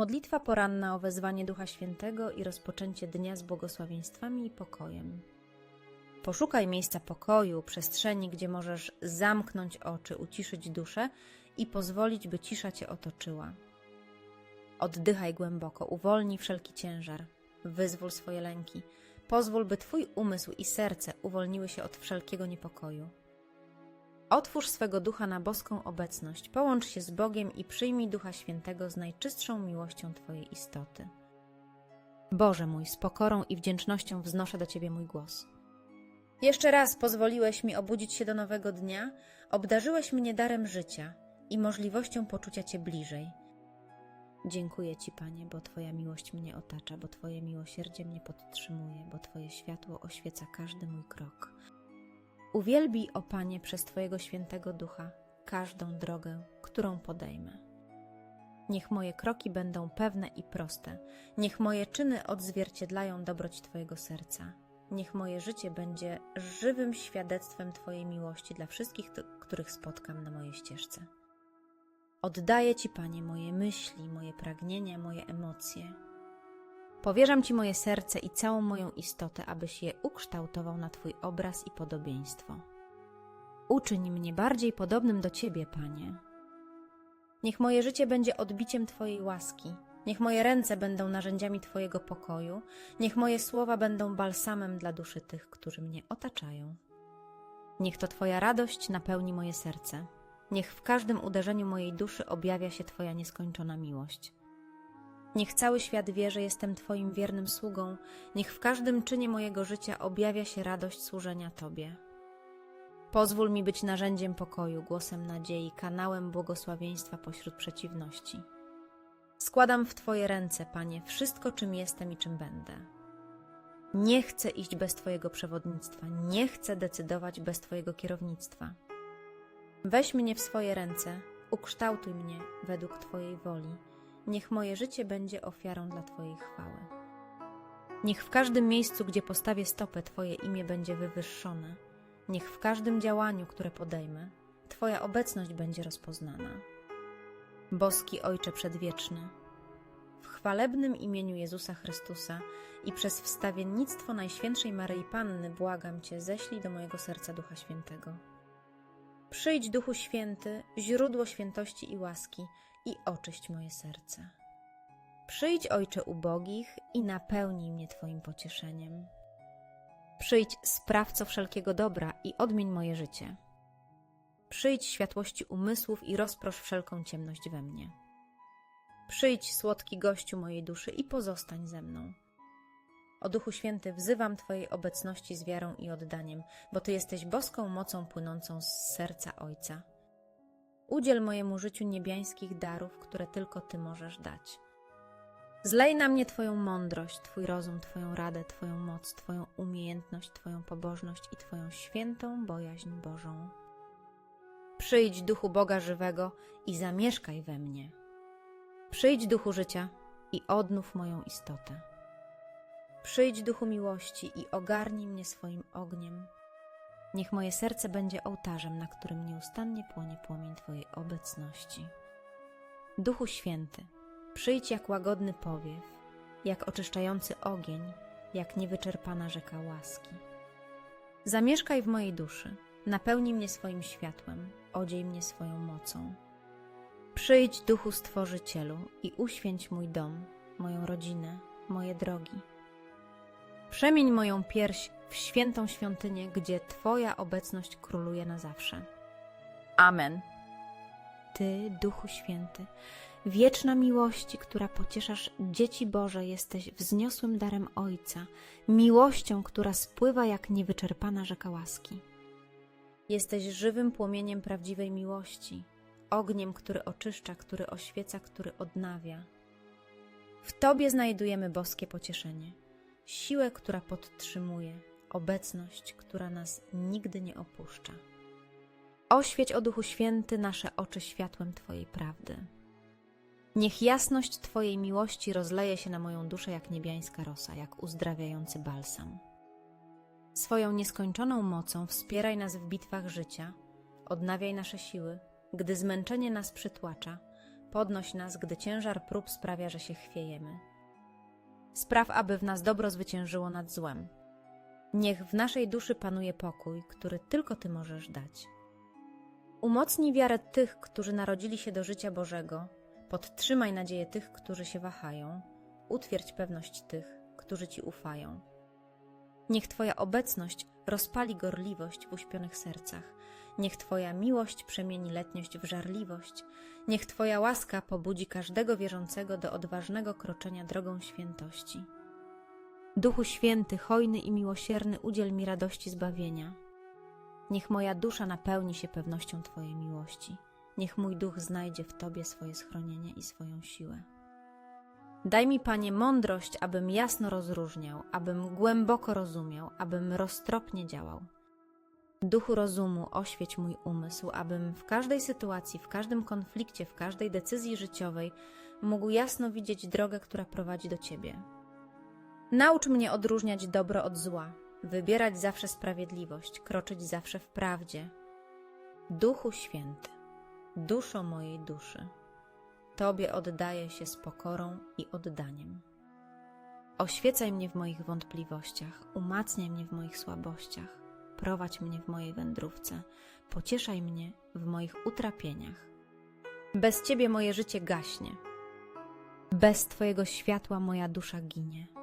Modlitwa poranna o wezwanie Ducha Świętego i rozpoczęcie dnia z błogosławieństwami i pokojem. Poszukaj miejsca pokoju, przestrzeni, gdzie możesz zamknąć oczy, uciszyć duszę i pozwolić, by cisza cię otoczyła. Oddychaj głęboko, uwolnij wszelki ciężar, wyzwól swoje lęki, pozwól, by Twój umysł i serce uwolniły się od wszelkiego niepokoju. Otwórz swego ducha na boską obecność, połącz się z Bogiem i przyjmij Ducha Świętego z najczystszą miłością Twojej istoty. Boże mój, z pokorą i wdzięcznością wznoszę do Ciebie mój głos. Jeszcze raz pozwoliłeś mi obudzić się do nowego dnia, obdarzyłeś mnie darem życia i możliwością poczucia Cię bliżej. Dziękuję Ci, Panie, bo Twoja miłość mnie otacza, bo Twoje miłosierdzie mnie podtrzymuje, bo Twoje światło oświeca każdy mój krok. Uwielbij, o Panie, przez Twojego świętego ducha każdą drogę, którą podejmę. Niech moje kroki będą pewne i proste, niech moje czyny odzwierciedlają dobroć Twojego serca. Niech moje życie będzie żywym świadectwem Twojej miłości dla wszystkich, których spotkam na mojej ścieżce. Oddaję Ci, Panie, moje myśli, moje pragnienia, moje emocje. Powierzam Ci moje serce i całą moją istotę, abyś je ukształtował na Twój obraz i podobieństwo. Uczyń mnie bardziej podobnym do Ciebie, Panie. Niech moje życie będzie odbiciem Twojej łaski. Niech moje ręce będą narzędziami Twojego pokoju. Niech moje słowa będą balsamem dla duszy tych, którzy mnie otaczają. Niech to Twoja radość napełni moje serce. Niech w każdym uderzeniu mojej duszy objawia się Twoja nieskończona miłość. Niech cały świat wie, że jestem Twoim wiernym sługą. Niech w każdym czynie mojego życia objawia się radość służenia Tobie. Pozwól mi być narzędziem pokoju, głosem nadziei, kanałem błogosławieństwa pośród przeciwności. Składam w Twoje ręce, Panie, wszystko, czym jestem i czym będę. Nie chcę iść bez Twojego przewodnictwa, nie chcę decydować bez Twojego kierownictwa. Weź mnie w swoje ręce, ukształtuj mnie według Twojej woli. Niech moje życie będzie ofiarą dla Twojej chwały. Niech w każdym miejscu, gdzie postawię stopę, Twoje imię będzie wywyższone. Niech w każdym działaniu, które podejmę, Twoja obecność będzie rozpoznana. Boski Ojcze Przedwieczny, w chwalebnym imieniu Jezusa Chrystusa i przez wstawiennictwo Najświętszej Maryi Panny błagam Cię, ześlij do mojego serca Ducha Świętego. Przyjdź, Duchu Święty, źródło świętości i łaski, i oczyść moje serce. Przyjdź, Ojcze ubogich, i napełnij mnie Twoim pocieszeniem. Przyjdź, sprawco wszelkiego dobra, i odmień moje życie. Przyjdź, światłości umysłów, i rozprosz wszelką ciemność we mnie. Przyjdź, słodki gościu mojej duszy, i pozostań ze mną. O Duchu Święty, wzywam Twojej obecności z wiarą i oddaniem, bo Ty jesteś boską mocą płynącą z serca Ojca. Udziel mojemu życiu niebiańskich darów, które tylko Ty możesz dać. Zlej na mnie Twoją mądrość, Twój rozum, Twoją radę, Twoją moc, Twoją umiejętność, Twoją pobożność i Twoją świętą bojaźń Bożą. Przyjdź, Duchu Boga żywego, i zamieszkaj we mnie. Przyjdź, Duchu życia, i odnów moją istotę. Przyjdź, Duchu miłości, i ogarnij mnie swoim ogniem. Niech moje serce będzie ołtarzem, na którym nieustannie płonie płomień Twojej obecności. Duchu Święty, przyjdź jak łagodny powiew, jak oczyszczający ogień, jak niewyczerpana rzeka łaski. Zamieszkaj w mojej duszy, napełnij mnie swoim światłem, odziej mnie swoją mocą. Przyjdź, Duchu Stworzycielu, i uświęć mój dom, moją rodzinę, moje drogi. Przemień moją pierś w świętą świątynię, gdzie Twoja obecność króluje na zawsze. Amen. Ty, Duchu Święty, wieczna miłości, która pocieszasz dzieci Boże, jesteś wzniosłym darem Ojca, miłością, która spływa jak niewyczerpana rzeka łaski. Jesteś żywym płomieniem prawdziwej miłości, ogniem, który oczyszcza, który oświeca, który odnawia. W Tobie znajdujemy boskie pocieszenie, siłę, która podtrzymuje, obecność, która nas nigdy nie opuszcza. Oświeć, o Duchu Święty, nasze oczy światłem Twojej prawdy. Niech jasność Twojej miłości rozleje się na moją duszę jak niebiańska rosa, jak uzdrawiający balsam. Swoją nieskończoną mocą wspieraj nas w bitwach życia, odnawiaj nasze siły, gdy zmęczenie nas przytłacza, podnoś nas, gdy ciężar prób sprawia, że się chwiejemy. Spraw, aby w nas dobro zwyciężyło nad złem. Niech w naszej duszy panuje pokój, który tylko Ty możesz dać. Umocnij wiarę tych, którzy narodzili się do życia Bożego, podtrzymaj nadzieję tych, którzy się wahają, utwierdź pewność tych, którzy Ci ufają. Niech Twoja obecność rozpali gorliwość w uśpionych sercach, niech Twoja miłość przemieni letniość w żarliwość, niech Twoja łaska pobudzi każdego wierzącego do odważnego kroczenia drogą świętości. Duchu Święty, hojny i miłosierny, udziel mi radości zbawienia. Niech moja dusza napełni się pewnością Twojej miłości. Niech mój duch znajdzie w Tobie swoje schronienie i swoją siłę. Daj mi, Panie, mądrość, abym jasno rozróżniał, abym głęboko rozumiał, abym roztropnie działał. Duchu rozumu, oświeć mój umysł, abym w każdej sytuacji, w każdym konflikcie, w każdej decyzji życiowej mógł jasno widzieć drogę, która prowadzi do Ciebie. Naucz mnie odróżniać dobro od zła, wybierać zawsze sprawiedliwość, kroczyć zawsze w prawdzie. Duchu Święty, duszo mojej duszy, Tobie oddaję się z pokorą i oddaniem. Oświecaj mnie w moich wątpliwościach, umacniaj mnie w moich słabościach, prowadź mnie w mojej wędrówce, pocieszaj mnie w moich utrapieniach. Bez Ciebie moje życie gaśnie, bez Twojego światła moja dusza ginie.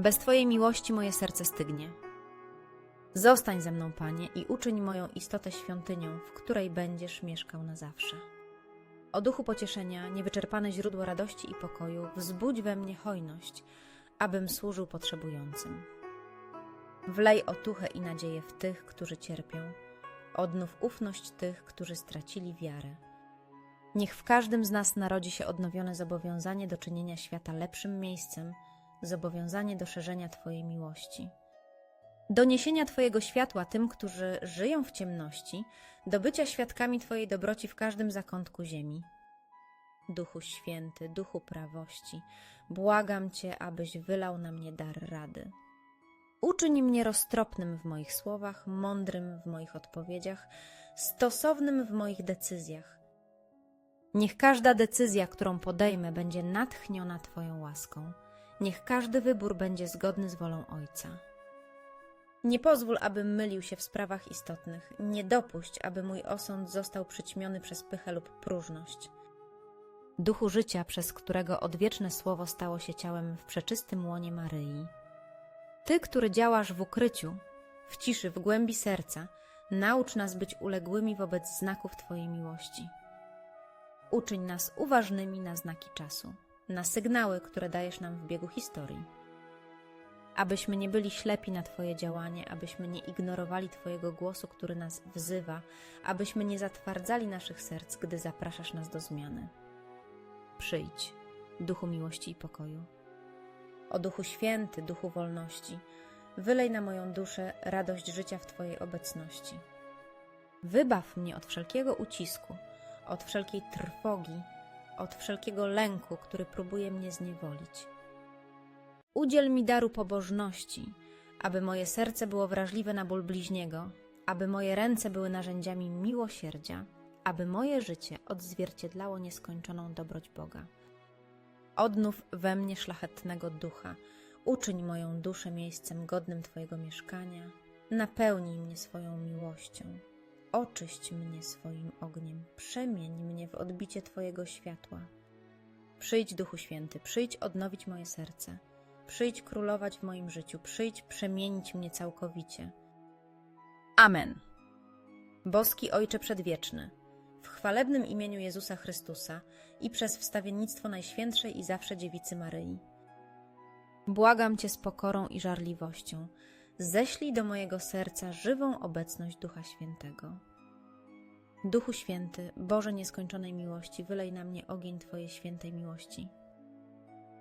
Bez Twojej miłości moje serce stygnie. Zostań ze mną, Panie, i uczyń moją istotę świątynią, w której będziesz mieszkał na zawsze. O duchu pocieszenia, niewyczerpane źródło radości i pokoju, wzbudź we mnie hojność, abym służył potrzebującym. Wlej otuchę i nadzieję w tych, którzy cierpią, odnów ufność tych, którzy stracili wiarę. Niech w każdym z nas narodzi się odnowione zobowiązanie do czynienia świata lepszym miejscem, zobowiązanie do szerzenia Twojej miłości. Do niesienia Twojego światła tym, którzy żyją w ciemności, do bycia świadkami Twojej dobroci w każdym zakątku ziemi. Duchu Święty, Duchu prawości, błagam Cię, abyś wylał na mnie dar rady. Uczyń mnie roztropnym w moich słowach, mądrym w moich odpowiedziach, stosownym w moich decyzjach. Niech każda decyzja, którą podejmę, będzie natchniona Twoją łaską. Niech każdy wybór będzie zgodny z wolą Ojca. Nie pozwól, abym mylił się w sprawach istotnych. Nie dopuść, aby mój osąd został przyćmiony przez pychę lub próżność. Duchu życia, przez którego odwieczne słowo stało się ciałem w przeczystym łonie Maryi. Ty, który działasz w ukryciu, w ciszy, w głębi serca, naucz nas być uległymi wobec znaków Twojej miłości. Uczyń nas uważnymi na znaki czasu, na sygnały, które dajesz nam w biegu historii. Abyśmy nie byli ślepi na Twoje działanie, abyśmy nie ignorowali Twojego głosu, który nas wzywa, abyśmy nie zatwardzali naszych serc, gdy zapraszasz nas do zmiany. Przyjdź, duchu miłości i pokoju. O Duchu Święty, Duchu wolności, wylej na moją duszę radość życia w Twojej obecności. Wybaw mnie od wszelkiego ucisku, od wszelkiej trwogi, od wszelkiego lęku, który próbuje mnie zniewolić. Udziel mi daru pobożności, aby moje serce było wrażliwe na ból bliźniego, aby moje ręce były narzędziami miłosierdzia, aby moje życie odzwierciedlało nieskończoną dobroć Boga. Odnów we mnie szlachetnego ducha, uczyń moją duszę miejscem godnym Twojego mieszkania, napełnij mnie swoją miłością, oczyść mnie swoim ogniem, przemień mnie w odbicie Twojego światła. Przyjdź, Duchu Święty, przyjdź odnowić moje serce, przyjdź królować w moim życiu, przyjdź przemienić mnie całkowicie. Amen. Boski Ojcze Przedwieczny, w chwalebnym imieniu Jezusa Chrystusa i przez wstawiennictwo Najświętszej i zawsze Dziewicy Maryi. Błagam Cię z pokorą i żarliwością, ześlij do mojego serca żywą obecność Ducha Świętego. Duchu Święty, Boże nieskończonej miłości, wylej na mnie ogień Twojej świętej miłości.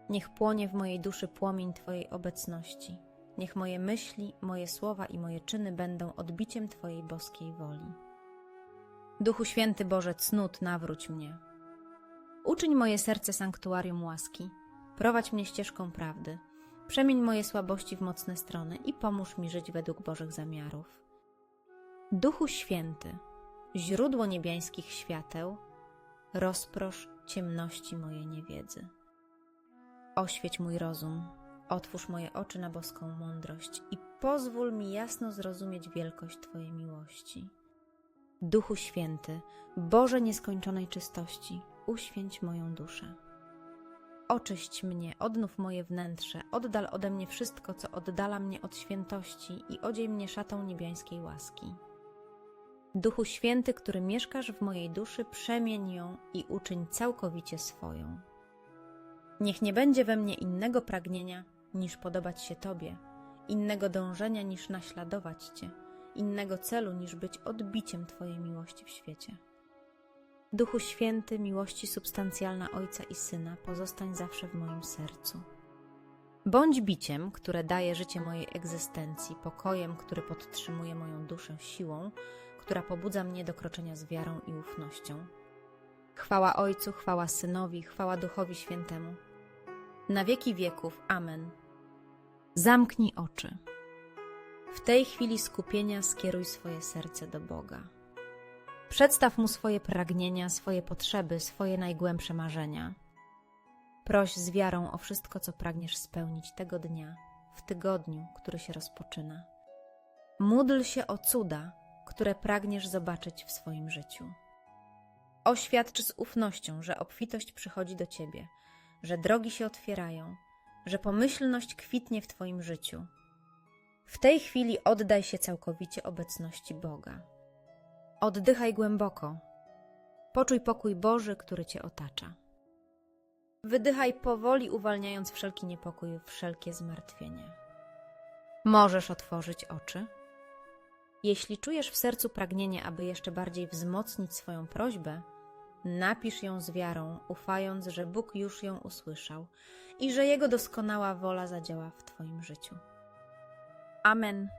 Niech płonie w mojej duszy płomień Twojej obecności. Niech moje myśli, moje słowa i moje czyny będą odbiciem Twojej boskiej woli. Duchu Święty Boże, cnót nawróć mnie. Uczyń moje serce sanktuarium łaski, prowadź mnie ścieżką prawdy, przemień moje słabości w mocne strony i pomóż mi żyć według Bożych zamiarów. Duchu Święty, źródło niebiańskich świateł, rozprosz ciemności mojej niewiedzy. Oświeć mój rozum, otwórz moje oczy na boską mądrość i pozwól mi jasno zrozumieć wielkość Twojej miłości. Duchu Święty, Boże nieskończonej czystości, uświęć moją duszę. Oczyść mnie, odnów moje wnętrze, oddal ode mnie wszystko, co oddala mnie od świętości i odziej mnie szatą niebiańskiej łaski. Duchu Święty, który mieszkasz w mojej duszy, przemień ją i uczyń całkowicie swoją. Niech nie będzie we mnie innego pragnienia niż podobać się Tobie, innego dążenia niż naśladować Cię, innego celu niż być odbiciem Twojej miłości w świecie. Duchu Święty, miłości substancjalna Ojca i Syna, pozostań zawsze w moim sercu. Bądź biciem, które daje życie mojej egzystencji, pokojem, który podtrzymuje moją duszę siłą, która pobudza mnie do kroczenia z wiarą i ufnością. Chwała Ojcu, chwała Synowi, chwała Duchowi Świętemu. Na wieki wieków. Amen. Zamknij oczy. W tej chwili skupienia skieruj swoje serce do Boga. Przedstaw Mu swoje pragnienia, swoje potrzeby, swoje najgłębsze marzenia. Proś z wiarą o wszystko, co pragniesz spełnić tego dnia, w tygodniu, który się rozpoczyna. Módl się o cuda, które pragniesz zobaczyć w swoim życiu. Oświadcz z ufnością, że obfitość przychodzi do ciebie, że drogi się otwierają, że pomyślność kwitnie w Twoim życiu. W tej chwili oddaj się całkowicie obecności Boga. Oddychaj głęboko. Poczuj pokój Boży, który Cię otacza. Wydychaj powoli, uwalniając wszelki niepokój, wszelkie zmartwienie. Możesz otworzyć oczy. Jeśli czujesz w sercu pragnienie, aby jeszcze bardziej wzmocnić swoją prośbę, napisz ją z wiarą, ufając, że Bóg już ją usłyszał i że Jego doskonała wola zadziała w Twoim życiu. Amen.